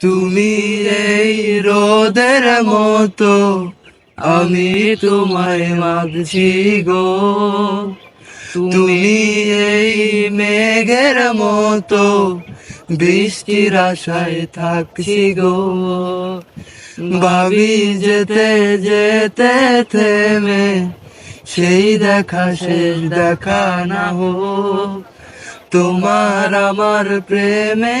তুমি এই রোদের মতো, আমি তোমায় মাগছি গো। তুমি এই মেঘের মতো, বৃষ্টির আশায় থাকছি গো। ভাবি যেতে যেতে থেমে, সেই দেখা শেষ দেখা না হোক। তোমার আমার প্রেমে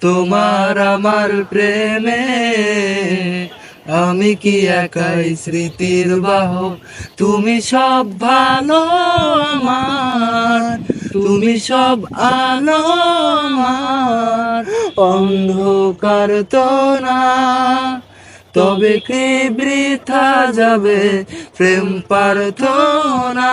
তোমার আমার প্রেমে আমি কি একাই স্মৃতির বাহ? তুমি সব ভালো আমার, তুমি সব আলো আমার। অন্ধকার তো না, তবে কি বৃথা যাবে প্রেম প্রার্থনা